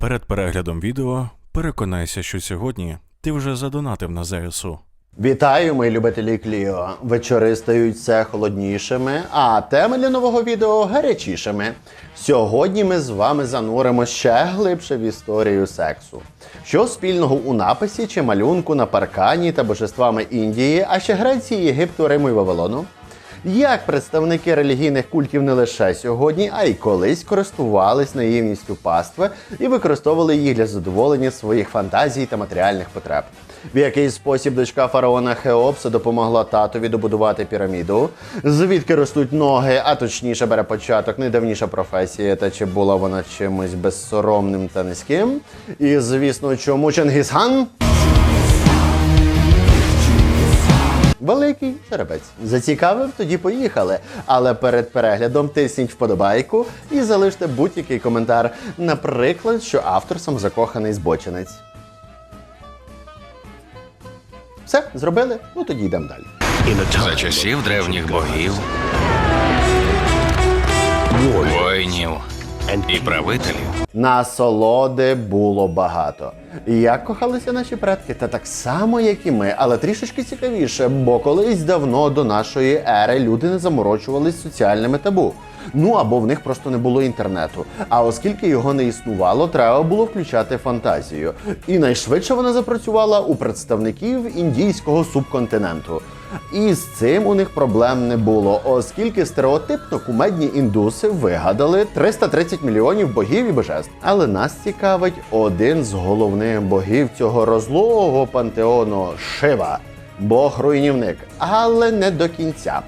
Перед переглядом відео переконайся, що сьогодні ти вже задонатив на ЗСУ. Вітаю, мої любителі Кліо. Вечори стають все холоднішими, а теми для нового відео гарячішими. Сьогодні ми з вами зануримо ще глибше в історію сексу. Що спільного у написі чи малюнку на паркані та божествами Індії, а ще Греції, Єгипту, Риму і Вавилону? Як представники релігійних культів не лише сьогодні, а й колись користувались наївністю пастви і використовували їх для задоволення своїх фантазій та матеріальних потреб. В який спосіб дочка фараона Хеопса допомогла татові добудувати піраміду, звідки ростуть ноги, а точніше бере початок найдавніша професія, та чи була вона чимось безсоромним та низьким. І звісно, чому Чингісхан Великий жеребець. Зацікавив? Тоді поїхали. Але перед переглядом тисніть вподобайку і залиште будь-який коментар. Наприклад, що автор самозакоханий збочинець. Все, зробили? Ну тоді йдемо далі. За часів древніх богів, воїнів і правителів Насолоди було багато. Як кохалися наші предки, та так само, як і ми, але трішечки цікавіше, бо колись давно до нашої ери люди не заморочувались соціальними табу. Ну або в них просто не було інтернету. А оскільки його не існувало, треба було включати фантазію. І найшвидше вона запрацювала у представників індійського субконтиненту. І з цим у них проблем не було, оскільки стереотипно кумедні індуси вигадали 330 мільйонів богів і божеств. Але нас цікавить один з головних богів цього розлогого пантеону Шива, бог-руйнівник, але не до кінця.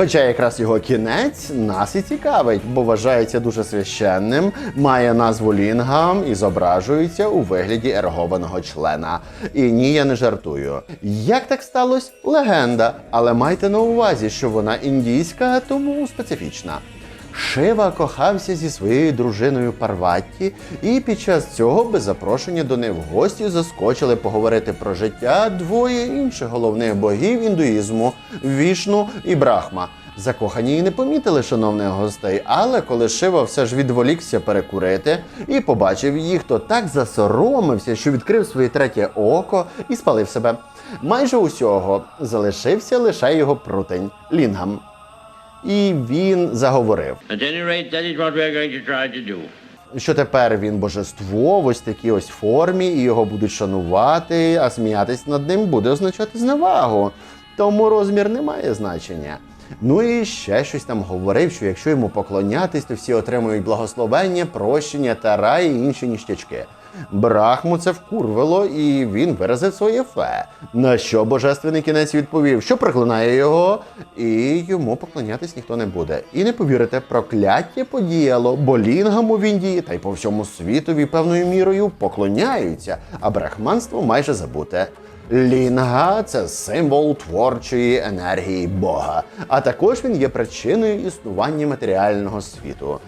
Хоча якраз його кінець нас і цікавить, бо вважається дуже священним, має назву лінгам і зображується у вигляді ергованого члена. І ні, я не жартую. Як так сталося? Легенда. Але майте на увазі, що вона індійська, тому специфічна. Шива кохався зі своєю дружиною Парватті, і під час цього без запрошення до неї в гості заскочили поговорити про життя двоє інших головних богів індуїзму Вішну і Брахма. Закохані й не помітили шановних гостей, але коли Шива все ж відволікся перекурити і побачив їх, то так засоромився, що відкрив своє третє око і спалив себе. Майже усього залишився лише його прутень Лінгам. І він заговорив, що тепер він божество в ось такій ось формі, і його будуть шанувати, а сміятись над ним буде означати зневагу. Тому розмір не має значення. Ну і ще щось там говорив, що якщо йому поклонятись, то всі отримують благословення, прощення та рай і інші ніштячки. Брахму це вкурвило, і він виразив своє фе. На що божественний кінець відповів, що проклинає його, і йому поклонятись ніхто не буде. І не повірите, прокляття подіяло, бо лінгам у Індії та й по всьому світові певною мірою поклоняються, а брахманство майже забуте. Лінга це символ творчої енергії Бога, а також він є причиною існування матеріального світу.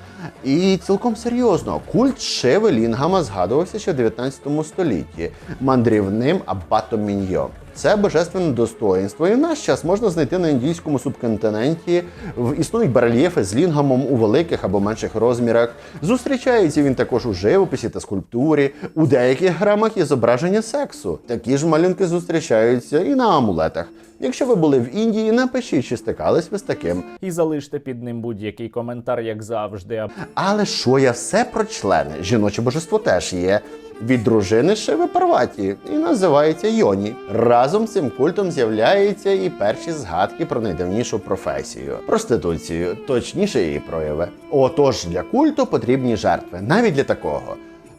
І цілком серйозно, культ шевелінгама згадувався ще в 19 столітті мандрівним аббатом Міньйо. Це божественне достоїнство, і в наш час можна знайти на індійському субконтиненті. В- Існують барельєфи з лінгамом у великих або менших розмірах. Зустрічається він також у живописі та скульптурі. У деяких грамах є зображення сексу. Такі ж малюнки зустрічаються і на амулетах. Якщо ви були в Індії, напишіть, чи стикались ви з таким. і залиште під ним будь-який коментар, як завжди. Але що я все про члени? Жіноче божество теж є. Від дружини Шиви Парваті і називається Йоні. Разом з цим культом з'являються і перші згадки про найдавнішу професію проституцію, точніше її прояви. Отож, для культу потрібні жертви, навіть для такого.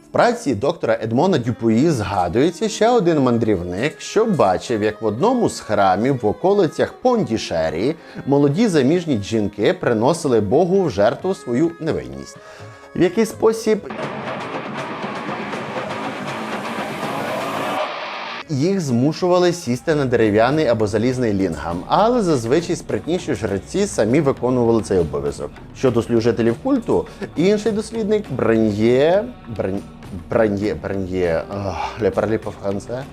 В праці доктора Едмона Дюпуї згадується ще один мандрівник, що бачив, як в одному з храмів в околицях Пондішерії молоді заміжні жінки приносили Богу в жертву свою невинність. В який спосіб їх змушували сісти на дерев'яний або залізний лінгам, але зазвичай спритніші жреці самі виконували цей обов'язок. Щодо служителів культу, інший дослідник Брен'є Брен... Брен'є Брен'є Ле по франце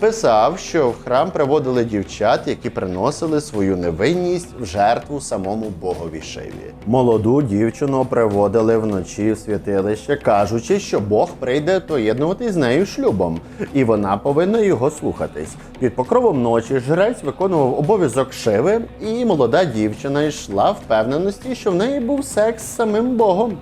писав, що в храм приводили дівчат, які приносили свою невинність в жертву самому богові Шиві. Молоду дівчину приводили вночі в святилище, кажучи, що Бог прийде поєднувати з нею шлюбом, і вона повинна його слухатись. Під покровом ночі жрець виконував обов'язок Шиви, і молода дівчина йшла впевненості, що в неї був секс з самим Богом.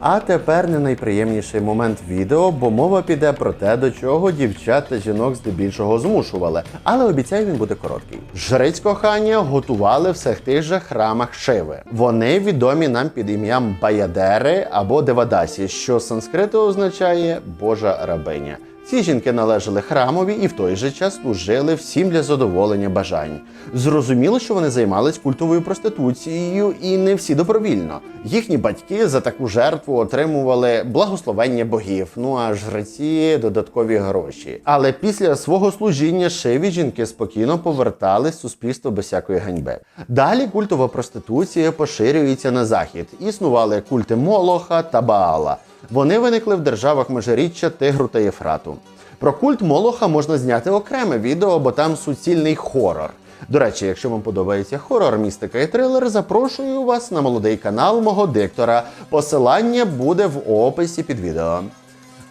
А тепер не найприємніший момент відео, бо мова піде про те, до чого дівчат та жінок здебільшого змушували. Але обіцяю, він буде короткий. Жрець кохання готували в всіх тих же храмах Шиви. Вони відомі нам під ім'ям Баядери або Девадасі, що санскриту означає Божа рабиня. Ці жінки належали храмові і в той же час служили всім для задоволення бажань. Зрозуміло, що вони займались культовою проституцією і не всі добровільно. Їхні батьки за таку жертву отримували благословення богів, ну а жреці додаткові гроші. Але після свого служіння шиві жінки спокійно повертались в суспільство без всякої ганьби. Далі культова проституція поширюється на захід. Існували культи Молоха та Баала. Вони виникли в державах Межиріччя, Тигру та Єфрату. Про культ Молоха можна зняти окреме відео, бо там суцільний хорор. До речі, якщо вам подобається хорор, містика і трилер, запрошую вас на молодий канал мого диктора. Посилання буде в описі під відео.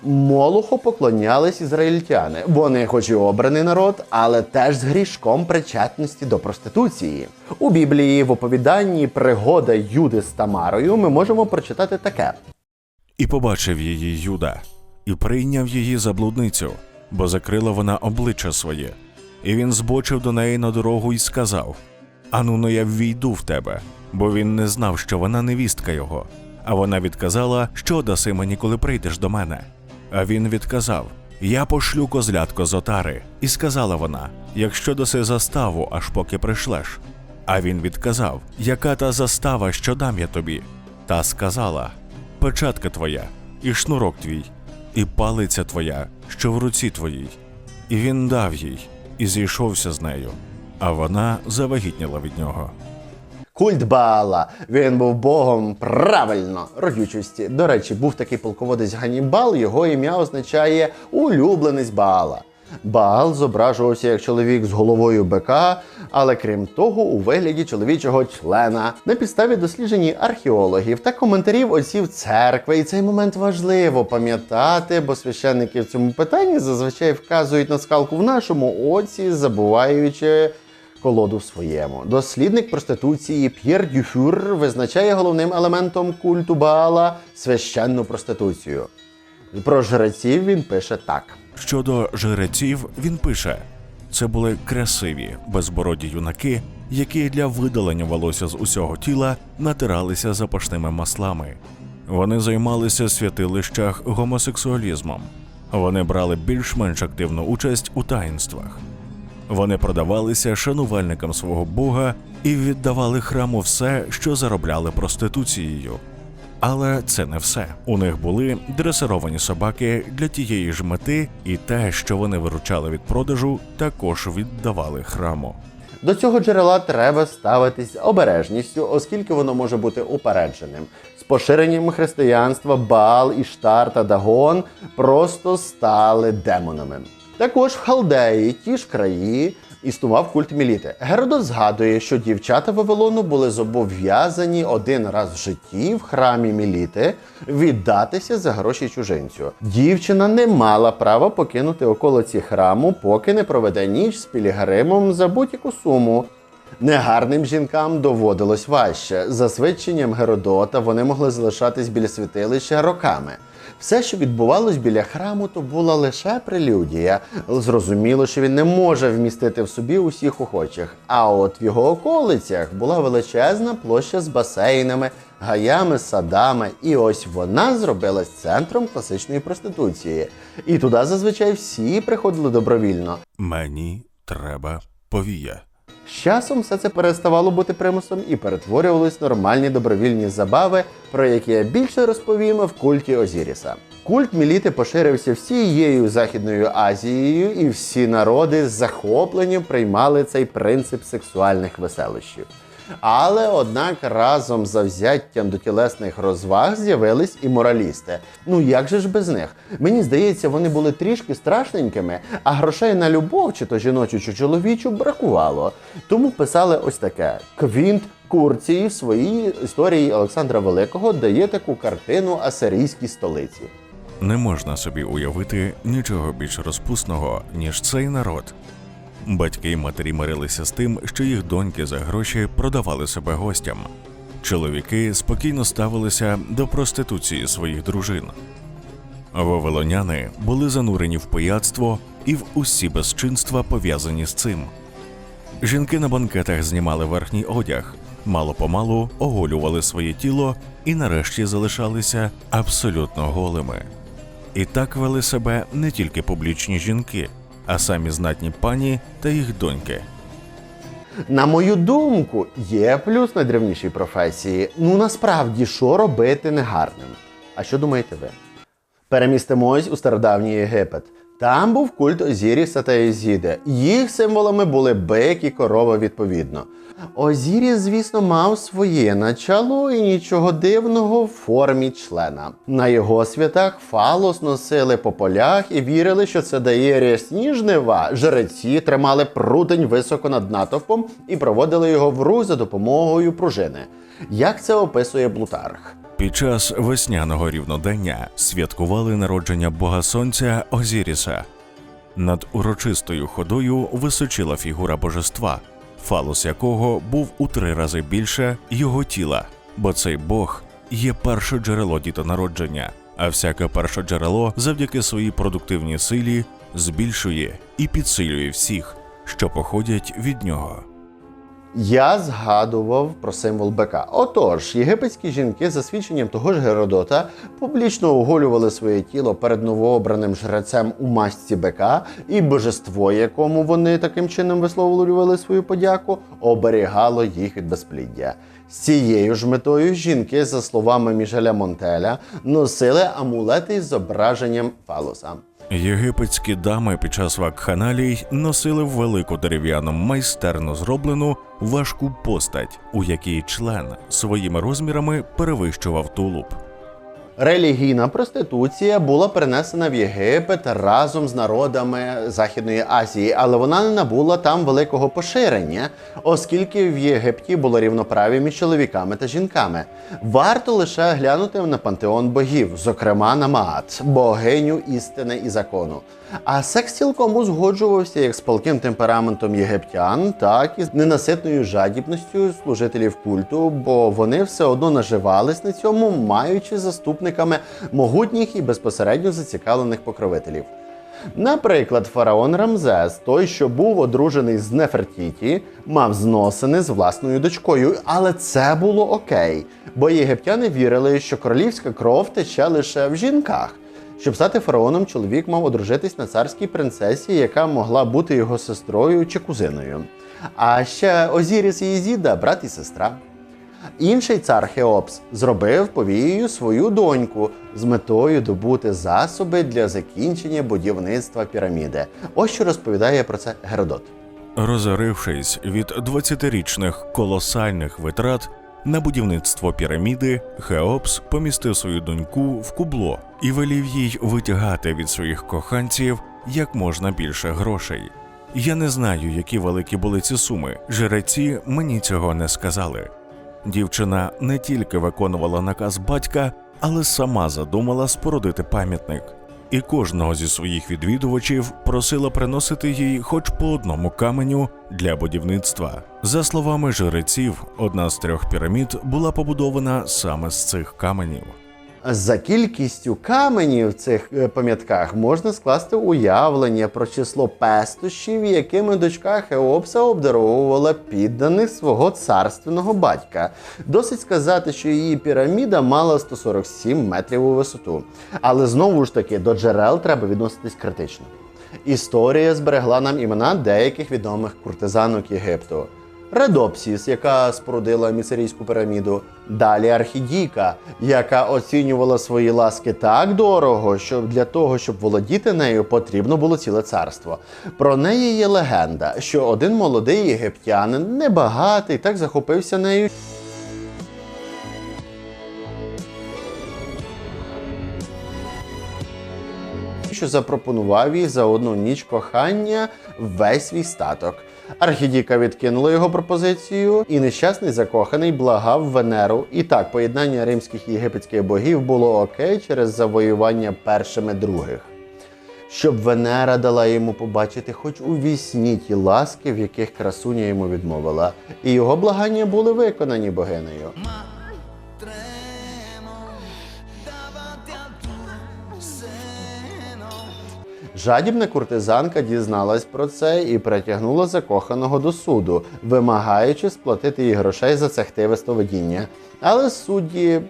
Молоху поклонялись ізраїльтяни. Вони, хоч і обраний народ, але теж з грішком причетності до проституції. У Біблії в оповіданні Пригода Юди з Тамарою ми можемо прочитати таке. І побачив її Юда, і прийняв її за блудницю, бо закрила вона обличчя своє. І він збочив до неї на дорогу і сказав: Ану, но я ввійду в тебе, бо він не знав, що вона невістка його. А вона відказала, що даси мені, коли прийдеш до мене. А він відказав: Я пошлю козлятко з отари. І сказала вона: Якщо даси заставу, аж поки прийшлеш. А він відказав: Яка та застава, що дам я тобі? Та сказала: Печатка твоя, і шнурок твій, і палиця твоя, що в руці твоїй. І він дав їй, і зійшовся з нею, а вона завагітніла від нього. Культ Баала. Він був богом правильно родючості. До речі, був такий полководець Ганібал. Його ім'я означає улюбленець Баала. Баал зображувався як чоловік з головою бика, але крім того, у вигляді чоловічого члена на підставі досліджень археологів та коментарів отців церкви. І цей момент важливо пам'ятати, бо священники в цьому питанні зазвичай вказують на скалку в нашому оці, забуваючи колоду в своєму. Дослідник проституції П'єр Дюфюр визначає головним елементом культу Баала священну проституцію. Про жреців він пише так. Щодо жреців, він пише: це були красиві, безбороді юнаки, які для видалення волосся з усього тіла натиралися запашними маслами. Вони займалися святилищах гомосексуалізмом. Вони брали більш-менш активну участь у таїнствах. Вони продавалися шанувальникам свого Бога і віддавали храму все, що заробляли проституцією. Але це не все. У них були дресировані собаки для тієї ж мети, і те, що вони виручали від продажу, також віддавали храму. До цього джерела треба ставитись обережністю, оскільки воно може бути упередженим. З поширенням християнства Баал, Іштар та Дагон просто стали демонами. Також в Халдеї, ті ж краї, існував культ Міліти. Геродот згадує, що дівчата Вавилону були зобов'язані один раз в житті в храмі Міліти віддатися за гроші чужинцю. Дівчина не мала права покинути околиці храму, поки не проведе ніч з пілігримом за будь-яку суму. Негарним жінкам доводилось важче. За свідченням Геродота вони могли залишатись біля святилища роками. Все, що відбувалось біля храму, то була лише прелюдія. Зрозуміло, що він не може вмістити в собі усіх охочих. А от в його околицях була величезна площа з басейнами, гаями, садами, і ось вона зробилась центром класичної проституції. І туди зазвичай всі приходили добровільно. Мені треба повія. З часом все це переставало бути примусом і перетворювалось в нормальні добровільні забави, про які я більше розповім в культі Озіріса. Культ Міліти поширився всією Західною Азією, і всі народи з захопленням приймали цей принцип сексуальних веселощів. Але однак разом з завзяттям до тілесних розваг з'явились і моралісти. Ну як же ж без них? Мені здається, вони були трішки страшненькими, а грошей на любов, чи то жіночу, чи чоловічу, бракувало. Тому писали ось таке: Квінт Курцій в своїй історії Олександра Великого дає таку картину асирійській столиці. Не можна собі уявити нічого більш розпусного, ніж цей народ. Батьки й матері мирилися з тим, що їх доньки за гроші продавали себе гостям. Чоловіки спокійно ставилися до проституції своїх дружин. Вавилоняни були занурені в пияцтво і в усі безчинства пов'язані з цим. Жінки на банкетах знімали верхній одяг, мало помалу оголювали своє тіло і нарешті залишалися абсолютно голими. І так вели себе не тільки публічні жінки, а самі знатні пані та їх доньки. На мою думку, є плюс найдревнішій професії. Ну насправді, що робити негарним? А що думаєте ви? Перемістимось у стародавній Єгипет. Там був культ Озіріса та Езіди. Їх символами були бик і корова відповідно. Озіріс, звісно, мав своє начало і нічого дивного в формі члена. На його святах фалос носили по полях і вірили, що це дає рясні жнива. Жреці тримали прутень високо над натовпом і проводили його в рух за допомогою пружини. Як це описує Плутарх? Під час весняного рівнодення святкували народження бога сонця Озіріса. Над урочистою ходою височила фігура божества, фалос якого був у три рази більше його тіла, бо цей бог є перше джерело дітонародження, а всяке перше джерело завдяки своїй продуктивній силі збільшує і підсилює всіх, що походять від нього. Я згадував про символ бика. Отож, єгипетські жінки, за свідченням того ж Геродота, публічно оголювали своє тіло перед новообраним жрецем у масці бика, і божество, якому вони таким чином висловлювали свою подяку, оберігало їх від безпліддя. З цією ж метою жінки, за словами Мішеля Монтеля, носили амулети з зображенням фалоса. Єгипетські дами під час вакханалій носили велику дерев'яну майстерно зроблену важку постать, у якій член своїми розмірами перевищував тулуб. Релігійна проституція була перенесена в Єгипет разом з народами Західної Азії, але вона не набула там великого поширення, оскільки в Єгипті було рівноправі між чоловіками та жінками. Варто лише глянути на пантеон богів, зокрема на Маат, богиню істини і закону. А секс цілком узгоджувався як з палким темпераментом єгиптян, так і з ненаситною жадібністю служителів культу, бо вони все одно наживались на цьому, маючи заступниками могутніх і безпосередньо зацікавлених покровителів. Наприклад, фараон Рамзес, той, що був одружений з Нефертіті, мав зносини з власною дочкою, але це було окей, бо єгиптяни вірили, що королівська кров тече лише в жінках. Щоб стати фараоном, чоловік мав одружитись на царській принцесі, яка могла бути його сестрою чи кузиною. А ще Озіріс і Ізіда, брат і сестра. Інший цар Хеопс зробив повією свою доньку з метою добути засоби для закінчення будівництва піраміди. Ось що розповідає про це Геродот. Розорившись від 20-річних колосальних витрат на будівництво піраміди, Хеопс помістив свою доньку в кубло і велів їй витягати від своїх коханців як можна більше грошей. Я не знаю, які великі були ці суми. Жреці мені цього не сказали. Дівчина не тільки виконувала наказ батька, але сама задумала спорудити пам'ятник. І кожного зі своїх відвідувачів просила приносити їй хоч по одному каменю для будівництва. За словами жреців, одна з трьох пірамід була побудована саме з цих каменів. За кількістю каменів в цих е, пам'ятках можна скласти уявлення про число пестощів, якими дочка Хеопса обдаровувала підданих свого царственного батька. Досить сказати, що її піраміда мала 147 метрів у висоту. Але знову ж таки до джерел треба відноситись критично. Історія зберегла нам імена деяких відомих куртизанок Єгипту. Редопсіс, яка спорудила місерійську піраміду. Далі Архідійка, яка оцінювала свої ласки так дорого, що для того, щоб володіти нею, потрібно було ціле царство. Про неї є легенда, що один молодий єгиптянин, небагатий, так захопився нею. що запропонував їй за одну ніч кохання весь свій статок. Архідіка відкинула його пропозицію, і нещасний закоханий благав Венеру. І так, поєднання римських і єгипетських богів було окей через завоювання першими других. Щоб Венера дала йому побачити хоч у вісні ті ласки, в яких красуня йому відмовила, і його благання були виконані богинею. Жадібна куртизанка дізналась про це і притягнула закоханого до суду, вимагаючи сплатити їй грошей за це хтиве стоведіння. Але судді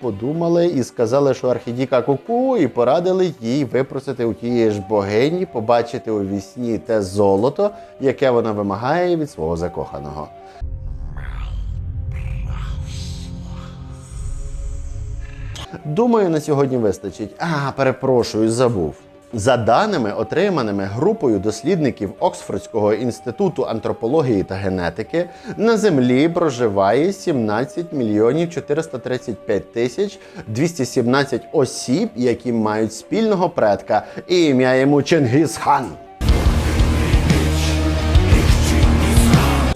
подумали і сказали, що архідіка куку, і порадили їй випросити у тієї ж богині, побачити у вісні те золото, яке вона вимагає від свого закоханого. Думаю, на сьогодні вистачить. А, перепрошую, забув. За даними, отриманими групою дослідників Оксфордського інституту антропології та генетики, на землі проживає 17 мільйонів 435 тисяч 217 осіб, які мають спільного предка, і ім'я йому Чингіз-хан.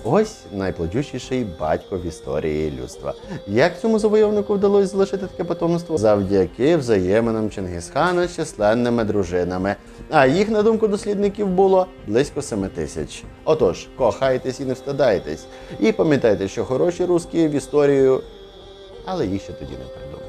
Ось найплодючіший батько в історії людства. Як цьому завойовнику вдалося залишити таке потомство? Завдяки взаєминам Чингісхана з численними дружинами. А їх, на думку дослідників, було близько 7 тисяч. Отож, кохайтесь і не встидайтесь. І пам'ятайте, що хороші русські в історію, але їх ще тоді не придумали.